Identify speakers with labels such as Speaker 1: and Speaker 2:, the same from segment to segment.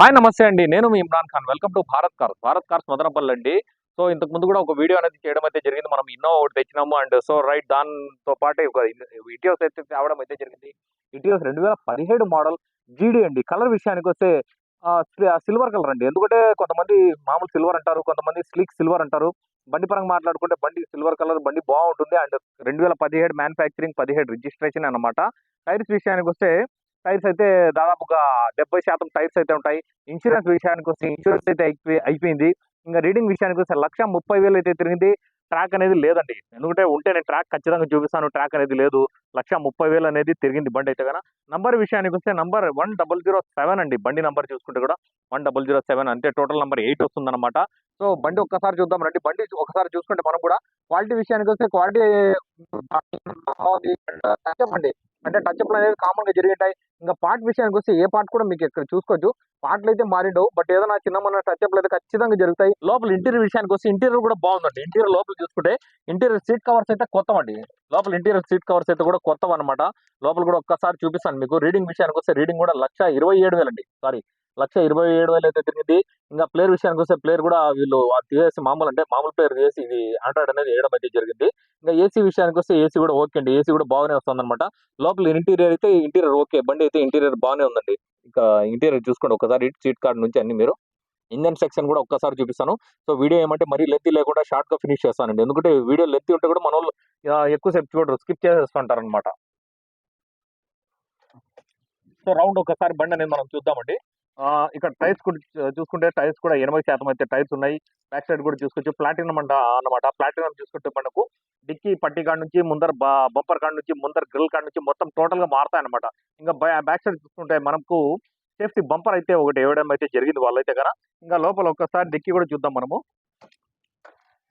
Speaker 1: Hi నమస్తే అండి. నేను మీ Imran Khan. Welcome to Bharat cars. Bharat cars Madanapalle అండి. సో ఇంతకు ముందు కూడా ఒక వీడియో అనేది చేయడం అయితే జరిగింది. మనం ఇన్నోవా ఒకటి తెచ్చినాము. అండ్ సో రైట్ దాంతో పాటు ఒక ఇటియోస్ అయితే తేవడం అయితే జరిగింది. ఇటియోస్ రెండు వేల పదిహేడు మోడల్ జీడీ అండి. కలర్ విషయానికి వస్తే సిల్వర్ కలర్ అండి. ఎందుకంటే కొంతమంది మామూలు సిల్వర్ అంటారు కొంతమంది స్లిక్ సిల్వర్ అంటారు. బండి పరంగా మాట్లాడుకుంటే బండి సిల్వర్ కలర్ బండి బాగుంటుంది. అండ్ రెండు వేల పదిహేడు మ్యానుఫ్యాక్చరింగ్ పదిహేడు రిజిస్ట్రేషన్ అన్నమాట. టైర్స్ విషయానికి వస్తే టైర్స్ అయితే దాదాపుగా డెబ్బై శాతం టైర్స్ అయితే ఉంటాయి. ఇన్సూరెన్స్ విషయానికి వస్తే ఇన్సూరెన్స్ అయితే అయిపోయి అయిపోయింది. ఇంకా రీడింగ్ విషయానికి వస్తే లక్ష ముప్పై వేలు అయితే తిరిగింది. ట్రాక్ అనేది లేదండి. ఎందుకంటే ఉంటే నేను ట్రాక్ ఖచ్చితంగా చూపిస్తాను. ట్రాక్ అనేది లేదు. లక్ష ముప్పై వేలు అనేది తిరిగింది బండి అయితే కదా నంబర్ విషయానికి వస్తే number one double zero seven అండి. బండి నంబర్ చూసుకుంటే కూడా వన్ డబల్ జీరో సెవెన్ అంటే టోటల్ నంబర్ ఎయిట్ వస్తుందన్నమాట. సో బండి ఒక్కసారి చూద్దాం రండి. బండి ఒకసారి చూసుకుంటే మనం కూడా క్వాలిటీ విషయానికి వస్తే క్వాలిటీ బండి అంటే టచ్ అప్ అనేది కామన్గా జరిగింటాయి. ఇంకా పార్ట్ విషయానికి వస్తే ఏ పార్ట్ కూడా మీకు ఇక్కడ చూసుకోవచ్చు. పార్ట్లు అయితే మారిండవు. బట్ ఏదైనా చిన్న టచ్ అప్ అయితే ఖచ్చితంగా జరుగుతాయి. లోపల ఇంటీరియర్ విషయానికి వస్తే ఇంటీరియర్ కూడా బాగుందండి. ఇంటీరియర్ లోపల చూసుకుంటే ఇంటీరియర్ సీట్ కవర్స్ అయితే కొత్తవండి. లోపల ఇంటీరియర్ సీట్ కవర్స్ అయితే కూడా కొత్తవన్నమాట. లోపల కూడా ఒక్కసారి చూపిస్తాను మీకు. రీడింగ్ విషయానికి వస్తే రీడింగ్ కూడా లక్ష ఇరవై ఏడు వేలండి. సారీ లక్ష ఇరవై ఏడు వేలు అయితే తిరిగింది. ఇంకా ప్లేయర్ విషయానికి వస్తే ప్లేయర్ కూడా వీళ్ళు తీసేసి మామూలు అంటే మామూలు ప్లేయర్ చేసి ఇది ఆండ్రాయిడ్ అనేది వేయడం అయితే జరిగింది. ఇంకా ఏసీ విషయానికి వస్తే ఏసీ కూడా ఓకే అండి. ఏసీ కూడా బాగానే వస్తుంది అనమాట లోపల ఇంటీరియర్ అయితే ఇంటీరియర్ ఓకే. బండి అయితే ఇంటీరియర్ బాగానే ఉందండి. ఇంకా ఇంటీరియర్ చూసుకోండి. ఒకసారి సీట్ కార్డ్ నుంచి అన్ని మీరు. ఇంజన్ సెక్షన్ కూడా ఒక్కసారి చూపిస్తాను. సో వీడియో ఏమంటే మరీ లెత్తి లేకుండా షార్ట్గా ఫినిష్ చేస్తానండి. ఎందుకంటే వీడియో లెత్తి ఉంటే కూడా మన వాళ్ళు ఎక్కువసేపు చూడరు. స్కిప్ చేసేస్తుంటారు అనమాట సో రౌండ్ ఒకసారి బండి అనేది మనం చూద్దామండి. ఇక్కడ టైర్స్ కూడా చూసుకుంటే టైర్స్ కూడా ఎనభై శాతం అయితే టైర్స్ ఉన్నాయి. బ్యాక్ సైడ్ కూడా చూసుకోవచ్చు ప్లాటినం అంట అనమాట ప్లాటినం చూసుకుంటే మనకు డిక్కీ పట్టి కాడ నుంచి ముందర బంపర్ కాడ నుంచి ముందర గ్రిల్ కాడ నుంచి మొత్తం టోటల్గా మారుతాయి అనమాట ఇంకా బ్యాక్ సైడ్ చూసుకుంటే మనకు సేఫ్టీ బంపర్ అయితే ఒకటి వేయడం అయితే జరిగింది వాళ్ళైతే కదా. ఇంకా లోపల ఒక్కసారి డిక్కీ కూడా చూద్దాం మనము.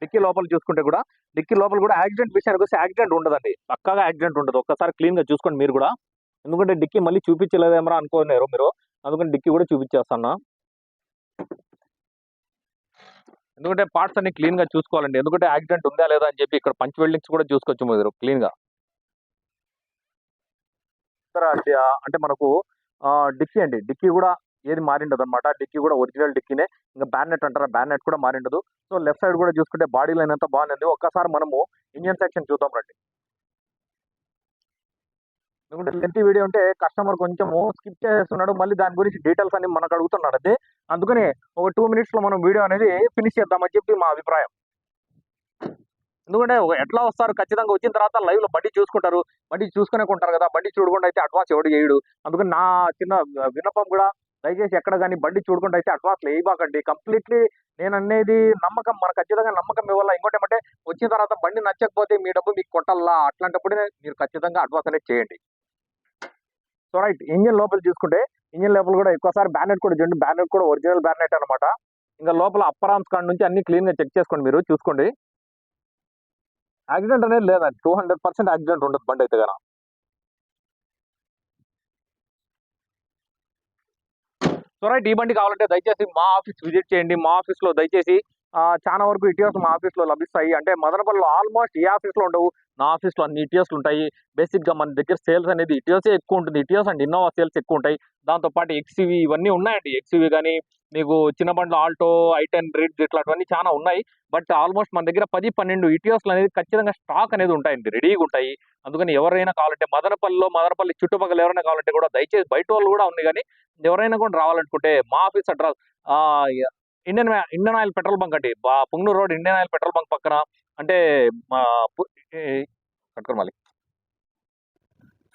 Speaker 1: డిక్కీ లోపల చూసుకుంటే కూడా డిక్కీ లోపల కూడా యాక్సిడెంట్ విషయానికి వస్తే యాక్సిడెంట్ ఉండదండి. పక్కాగా యాక్సిడెంట్ ఉండదు. ఒక్కసారి క్లీన్గా చూసుకోండి మీరు కూడా. ఎందుకంటే డిక్కీ మళ్ళీ చూపించలేదేమరా అనుకోలేరు మీరు. అందుకని డిక్కీ కూడా చూపించేస్తాను ఎందుకంటే పార్ట్స్ అన్ని క్లీన్గా చూసుకోవాలండి. ఎందుకంటే యాక్సిడెంట్ ఉందా లేదా అని చెప్పి ఇక్కడ పంచ్ వెల్డింగ్స్ కూడా చూసుకోవచ్చు మీరు క్లీన్గా అంటే మనకు డిక్కీ అండి. డిక్కీ కూడా ఏది మారిండదు అనమాట డిక్కీ కూడా ఒరిజినల్ డిక్కీనే. ఇంకా బ్యానెట్ అంటారా? బ్యానెట్ కూడా మారిండదు. సో లెఫ్ట్ సైడ్ కూడా చూసుకుంటే బాడీ లైన్ అంతా బాగుంది ఒక్కసారి మనము ఇంజన్ సెక్షన్ చూద్దాం రండి. ఎందుకంటే లెంత్ వీడియో ఉంటే కస్టమర్ కొంచెము స్కిప్ చేస్తున్నాడు మళ్ళీ దాని గురించి డీటెయిల్స్ అన్ని మనకు అడుగుతున్నాడు అదే అందుకని ఒక టూ మినిట్స్లో మనం వీడియో అనేది ఫినిష్ చేద్దామని చెప్పి మా అభిప్రాయం. ఎందుకంటే ఎట్లా వస్తారు? ఖచ్చితంగా వచ్చిన తర్వాత లైవ్లో బండి చూసుకుంటారు. బండి చూసుకునే కొంటారు కదా బండి చూడకుండా అయితే అడ్వాన్స్ ఎవడు చేయడు. అందుకని నా చిన్న విన్నపం కూడా దయచేసి ఎక్కడ కానీ బండి చూడకుండా అయితే అడ్వాన్స్ వేయబాకండి కంప్లీట్లీ నేను అనేది నమ్మకం మన ఖచ్చితంగా నమ్మకం ఇవ్వాలా? ఇంకోటి ఏమంటే వచ్చిన తర్వాత బండి నచ్చకపోతే మీ డబ్బు మీకు కొట్టాలా? అట్లాంటప్పుడే మీరు ఖచ్చితంగా అడ్వాన్స్ అనేది చేయండి. సో రైట్ ఇంజిన్ లోపల చూసుకుంటే ఇంజిన్ లోపల కూడా ఎక్కువసారి బ్యానెట్ కూడా చూడండి బ్యానెట్ కూడా ఒరిజినల్ బ్యానెట్ అనమాట ఇంకా లోపల అప్పర్ ఆర్మ్స్ కాడ నుంచి అన్ని క్లీన్గా చెక్ చేసుకోండి మీరు చూసుకోండి. యాక్సిడెంట్ అనేది లేదండి టూ హండ్రెడ్ పర్సెంట్ యాక్సిడెంట్ ఉండదు బండి అయితే కదా సో రైట్ ఈ బండి కావాలంటే దయచేసి మా ఆఫీస్ విజిట్ చేయండి మా ఆఫీస్లో దయచేసి చాలా వరకు ఇటీఎస్ మా ఆఫీస్లో లభిస్తాయి. అంటే మదనపల్లిలో ఆల్మోస్ట్ ఏ ఆఫీస్లో ఉండవు. నా ఆఫీస్లో అన్ని ఇటీఎస్లు ఉంటాయి. బేసిక్గా మన దగ్గర సేల్స్ అనేది ఇటీఎస్ ఎక్కువ ఉంటుంది. ఇటీఎస్ అండ్ ఇన్నోవా సేల్స్ ఎక్కువ ఉంటాయి. దాంతో పాటు ఇవన్నీ ఉన్నాయండి. ఎక్స్యూవి కానీ మీకు చిన్న బండ్లు ఆల్టో ఐ టెన్ రిడ్జ్ ఇట్లాంటివన్నీ చాలా ఉన్నాయి. బట్ ఆల్మోస్ట్ మన దగ్గర పది పన్నెండు ఇటీఎస్లు అనేది ఖచ్చితంగా స్టాక్ అనేది ఉంటాయండి. రెడీగా ఉంటాయి. అందుకని ఎవరైనా కావాలంటే మదనపల్లిలో మదనపల్లి చుట్టుపక్కల ఎవరైనా కావాలంటే కూడా దయచేసి బయట వాళ్ళు కూడా ఉంది కానీ ఎవరైనా కూడా రావాలనుకుంటే మా office address Indian Indian oil petrol bunk అండి. బా Punganur road Indian oil petrol bunk పక్కన. అంటే మా పు- మళ్ళీ.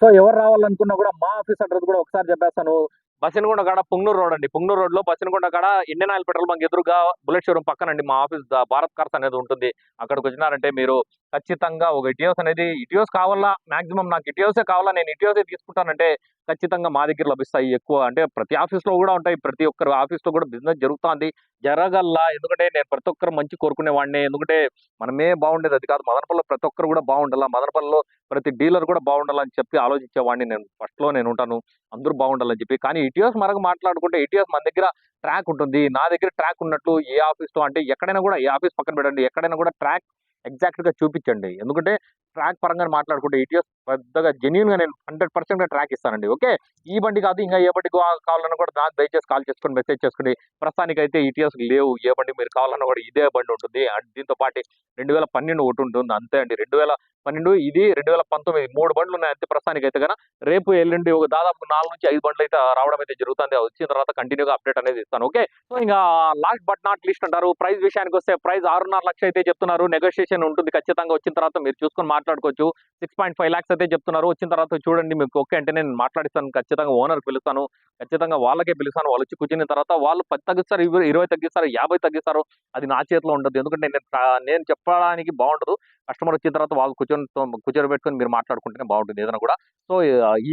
Speaker 1: సో ఎవరు రావాలనుకున్నా కూడా మా ఆఫీస్ అడ్రస్ కూడా ఒకసారి చెప్పేస్తాను. బసినగొండ కాడ పుంగనూరు రోడ్ అండి. పుంగనూరు రోడ్లో బసినగొండ కాడ ఇండియన్ ఆయిల్ పెట్రోల్ బంక్ ఎదురుగా బుల్లెట్ షోరూమ్ పక్కనండి మా ఆఫీస్ భారత్ కార్స్ అనేది ఉంటుంది. అక్కడికి వచ్చినారంటే మీరు ఖచ్చితంగా ఒక ఇటియోస్ అనేది ఇటియోస్ కావాలా? మాక్సిమం నాకు ఇటియోసే కావాలా? నేను ఇటియోసే తీసుకుంటానంటే ఖచ్చితంగా మా దగ్గర లభిస్తాయి ఎక్కువ. అంటే ప్రతి ఆఫీస్లో కూడా ఉంటాయి. ప్రతి ఒక్కరు ఆఫీస్లో కూడా బిజినెస్ జరుగుతుంది. జరగల్లా. ఎందుకంటే నేను ప్రతి ఒక్కరు మంచి కోరుకునే వాడిని ఎందుకంటే మనమే బాగుండేది. అది కాదు. మదనపల్లిలో ప్రతి ఒక్కరు కూడా బాగుండాలా? మదనపల్లిలో ప్రతి డీలర్ కూడా బాగుండాలని చెప్పి ఆలోచించేవాడిని నేను. ఫస్ట్లో నేను ఉంటాను. అందరూ బాగుండాలని చెప్పి. కానీ ఇటీఎస్ మరొక మాట్లాడుకుంటే ఇటీఎస్ మన దగ్గర ట్రాక్ ఉంటుంది. నా దగ్గర ట్రాక్ ఉన్నట్లు ఏ ఆఫీస్లో అంటే ఎక్కడైనా కూడా ఏ ఆఫీస్ పక్కన పెట్టండి. ఎక్కడైనా కూడా ట్రాక్ ఎగ్జాక్ట్గా చూపించండి. ఎందుకంటే ట్రాక్ పరంగా మాట్లాడుకుంటే ఇటీఎస్ పెద్దగా జెన్యున్గా నేను హండ్రెడ్ పర్సెంట్గా ట్రాక్ ఇస్తానండి. ఓకే ఈ బండి కాదు ఇంకా ఏ బండి కావాలన్నా కూడా దాన్ని దయచేసి కాల్ చేసుకొని మెసేజ్ చేసుకుని ప్రస్తుతానికి అయితే ఈటీఎస్ లేవు. ఏ బండి మీరు కావాలన్నా కూడా ఇదే బండి ఉంటుంది. అండ్ దీంతో పాటు రెండు వేల పన్నెండు ఒకటి ఉంటుంది. అంతే అండి. రెండు వేల పన్నెండు ఇది రెండు వేల పంతొమ్మిది మూడు బండ్లు ఉన్నాయి అంతే ప్రస్తుతానికి అయితే కనుక రేపు ఎల్లుండి ఒక దాదాపు నాలుగు నుంచి ఐదు బండ్లు అయితే రావడం అయితే జరుగుతుంది. అది వచ్చిన తర్వాత కంటిన్యూగా అప్డేట్ అనేది ఇస్తాను. ఓకే సో ఇంకా లాస్ట్ బట్ నాట్ లిస్ట్ అంటారు. ప్రైస్ విషయానికి వస్తే ప్రైస్ ఆరున్నర లక్షలు అయితే చెప్తున్నారు. నెగోషియేషన్ ఉంటుంది ఖచ్చితంగా. వచ్చిన తర్వాత మీరు చూసుకొని మాట్లాడుకోవచ్చు. సిక్స్ పాయింట్ ఫైవ్ ల్యాక్స్ అయితే చెప్తున్నారు. వచ్చిన తర్వాత చూడండి మీకు ఓకే అంటే నేను మాట్లాడిస్తాను ఖచ్చితంగా ఓనర్ పిలుస్తాను ఖచ్చితంగా వాళ్ళకే పిలుస్తాను వాళ్ళు వచ్చి కూర్చున్న తర్వాత వాళ్ళు పది తగ్గిస్తారు ఇరవై ఇరవై తగ్గిస్తారు యాభై తగ్గిస్తారు. అది నా చేతిలో ఉండదు. ఎందుకంటే నేను నేను చెప్పడానికి బాగుండదు. కస్టమర్ వచ్చిన తర్వాత వాళ్ళు కూర్చొని కూర్చొని పెట్టుకొని మీరు మాట్లాడుకుంటేనే బాగుంటుంది ఏదైనా కూడా. సో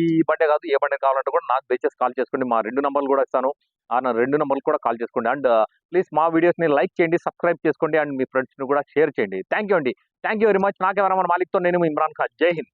Speaker 1: ఈ బండే కాదు ఏ బండే కావాలంటే కూడా నాకు దయచేసి కాల్ చేసుకోండి. మా రెండు నెంబర్లు కూడా ఇస్తాను. ఆ నా రెండు నెంబర్లు కూడా కాల్ చేసుకోండి. అండ్ ప్లీజ్ మా వీడియోస్ని లైక్ చేయండి సబ్స్క్రైబ్ చేసుకోండి. అండ్ మీ ఫ్రెండ్స్ని కూడా షేర్ చేయండి. థ్యాంక్ యూ అండి. Thank you very much. నాకెవరమ్మా మాలిక్తో నేను ఇమ్రాన్ ఖాన్. జై హింద్.